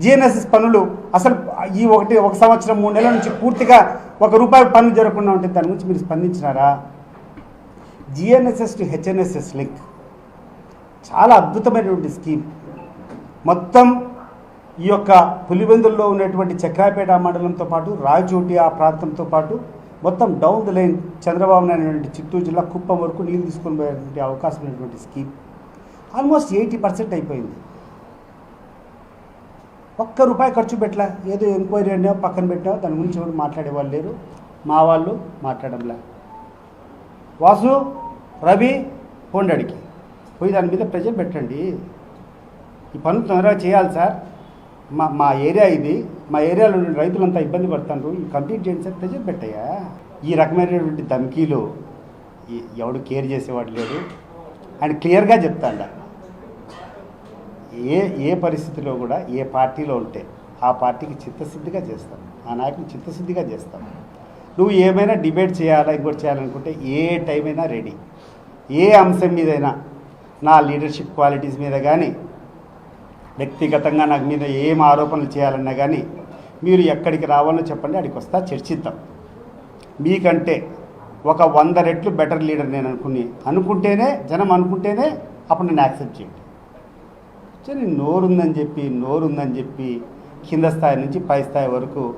GNSS పనులు అసలు ఈ ఒకటి ఒక సంవత్సరం మూడు నెలల నుంచి పూర్తిగా ఒక రూపాయి పన్ను జరగకుండా ఉంటే దాని గురించి మీరు స్పందించినారా? GNSS to HNSS link. చాలా అద్భుతమైనటువంటి స్కీమ్. మొత్తం ఈ యొక్క పులివెందుల్లో ఉన్నటువంటి చక్రాపేట మండలంతో పాటు రాయచోటి ఆ ప్రాంతంతో పాటు మొత్తం down the line Chandrababu Naidu Chittoor జిల్లా కుప్పం వరకు నీళ్ళు తీసుకొని పోయేటువంటి అవకాశం ఉన్నటువంటి స్కీమ్. ఆల్మోస్ట్ ఎయిటీ పర్సెంట్ అయిపోయింది. ఒక్క రూపాయి ఖర్చు పెట్టలే. ఏదో ఎంక్వైరీ అన్నా పక్కన పెట్టావు దాని గురించి ఎవరు మాట్లాడే వాళ్ళు లేరు. మా వాళ్ళు మాట్లాడంలే వాసు రవి పోండడికి పోయి దాని మీద ప్రెజర్ పెట్టండి. ఈ పనులు తొందరగా చేయాలి సార్. మా మా ఏరియా ఇది. మా ఏరియాలో ఉన్న రైతులంతా ఇబ్బంది పడుతున్నారు ఈ కంప్లీట్ చేయండి సార్ ప్రెజర్ పెట్టయ్యా. ఈ రకమైనటువంటి ధమ్కీలు ఎవడు కేర్ చేసేవాడు లేడు. అండ్ క్లియర్గా చెప్తాండ. ఏ ఏ పరిస్థితిలో కూడా ఏ పార్టీలో ఉంటే ఆ పార్టీకి చిత్తశుద్ధిగా చేస్తాం. ఆ నాయకుని చిత్తశుద్ధిగా చేస్తాం. నువ్వు ఏమైనా డిబేట్ చేయాలా ఇంకోటి చేయాలనుకుంటే ఏ టైం అయినా రెడీ. ఏ అంశం మీదైనా నా లీడర్షిప్ క్వాలిటీస్ మీద కానీ వ్యక్తిగతంగా నాకు మీద ఏం ఆరోపణలు చేయాలన్నా కానీ మీరు ఎక్కడికి రావాలో చెప్పండి అక్కడికి వస్తా చర్చిద్దాం. మీకంటే ఒక వంద రెట్లు బెటర్ లీడర్ నేను అనుకుని అనుకుంటేనే జనం అనుకుంటేనే అప్పుడు నేను యాక్సెప్ట్ చేయండి. సరే నోరుందని చెప్పి నోరుందని చెప్పి కింద స్థాయి నుంచి పై స్థాయి వరకు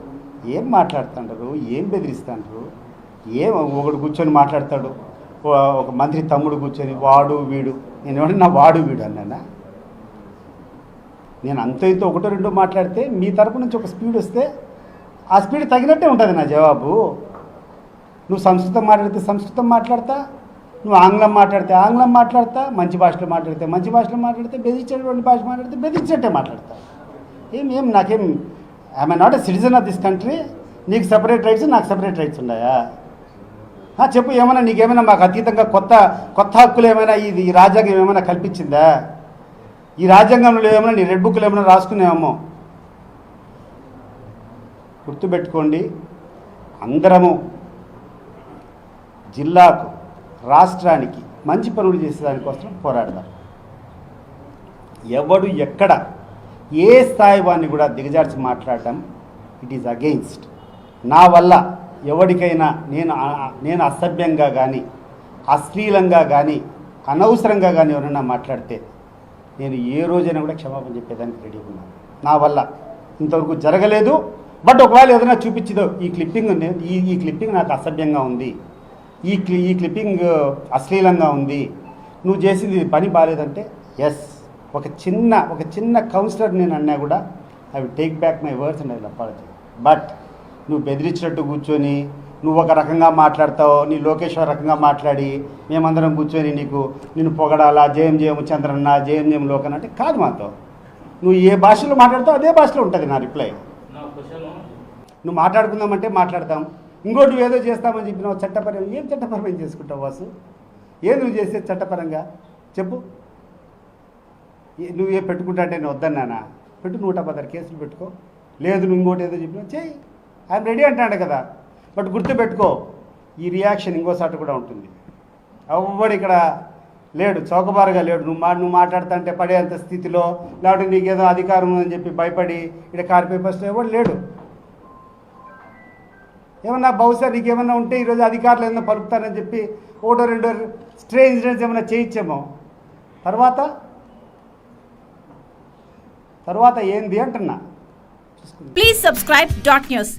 ఏం మాట్లాడుతుంటారు? ఏం బెదిరిస్తుంటారు? ఏం ఒకడు కూర్చొని మాట్లాడతాడు? ఒక మంత్రి తమ్ముడు కూర్చొని వాడు వీడు. నేను ఎవడన్నా వాడు వీడు అన్నానా? నేను అంత ఇంత ఒకటో రెండో మాట్లాడితే మీ తరపు నుంచి ఒక స్పీడ్ వస్తే ఆ స్పీడ్ తగినట్టే ఉంటుంది నా జవాబు. నువ్వు సంస్కృతం మాట్లాడితే సంస్కృతం మాట్లాడతా నువ్వు ఆంగ్లం మాట్లాడితే ఆంగ్లం మాట్లాడతా మంచి భాషలో మాట్లాడితే మంచి భాషలో మాట్లాడితే బెదిరించేటువంటి భాష మాట్లాడితే బెదిరించేట్టే మాట్లాడతా. ఏం ఏం నాకేం I'm not a citizen of this country నీకు సపరేట్ రైట్స్ నాకు సపరేట్ రైట్స్ ఉన్నాయా? చెప్పు ఏమైనా నీకేమైనా మాకు అతీతంగా కొత్త కొత్త హక్కులు ఏమైనా ఇది ఈ రాజ్యాంగం ఏమైనా కల్పించిందా? ఈ రాజ్యాంగంలో ఏమైనా నీ రెడ్ బుక్లు ఏమైనా రాసుకునేమో గుర్తుపెట్టుకోండి అందరము జిల్లాకు రాష్ట్రానికి మంచి పనులు చేసేదానికోసం పోరాడదాం ఎవడు ఎక్కడ ఏ స్థాయి వాడిని కూడా దిగజార్చి మాట్లాడటం ఇట్ ఈజ్ అగెయిన్స్ట్ నా వల్ల ఎవరికైనా నేను నేను అసభ్యంగా కానీ అశ్లీలంగా కానీ అనవసరంగా కానీ ఎవరైనా మాట్లాడితే నేను ఏ రోజైనా కూడా క్షమాపణ చెప్పేదానికి రెడీ ఉన్నాను. నా వల్ల ఇంతవరకు జరగలేదు బట్ ఒకవేళ ఏదైనా చూపించదో ఈ క్లిప్పింగ్ ఈ ఈ క్లిప్పింగ్ నాకు అసభ్యంగా ఉంది. ఈ క్లి ఈ క్లిప్పింగ్ అశ్లీలంగా ఉంది. నువ్వు చేసింది పని బాగాలేదంటే ఎస్ ఒక చిన్న ఒక చిన్న కౌన్సిలర్ నేను అన్నా కూడా I will take back my words and I will apology but నువ్వు బెదిరించినట్టు కూర్చొని నువ్వు ఒక రకంగా మాట్లాడతావు నీ లోకేశ్వర రకంగా మాట్లాడి మేమందరం కూర్చొని నీకు నేను పొగడాలా జయం జయం చంద్రన్న జయం జయం లోకన్ అంటే కాదు మాతో. నువ్వు ఏ భాషలో మాట్లాడతావు అదే భాషలో ఉంటుంది నా రిప్లై నువ్వు మాట్లాడుకుందామంటే మాట్లాడతాం. ఇంకోటి నువ్వు ఏదో చేస్తామని చెప్పినావు చట్టపరం ఏం చట్టపరమైన చేసుకుంటావు వాసు? ఏ నువ్వు చేసేది చట్టపరంగా? చెప్పు. ఏ- నువ్వు ఏ పెట్టుకుంటా అంటే నేను వద్దన్నానా? పెట్టు నూట పదహారు కేసులు పెట్టుకో. లేదు నువ్వు ఇంకోటి ఏదో చెప్పినా చేయి ఆయన రెడీ అంటాడు కదా. బట్ గుర్తుపెట్టుకో ఈ రియాక్షన్ ఇంకోసారి కూడా ఉంటుంది. ఎవ్వడు ఇక్కడ లేడు చౌకబారుగా లేడు. నువ్వు మా నువ్వు మాట్లాడుతుంటే పడేంత స్థితిలో లేకపోతే నీకేదో అధికారం ఉందని చెప్పి భయపడి ఇక్కడ కార్ పేపర్స్లో ఎవడు లేడు. ఏమన్నా బహుశా నీకేమన్నా ఉంటే ఈరోజు అధికారులు ఏమన్నా పలుకుతారని చెప్పి ఒకటో రెండో స్ట్రే ఇన్సిడెంట్స్ ఏమైనా చేయించేమో. తర్వాత? తర్వాత ఏంది అంటున్నా? Please subscribe dot news.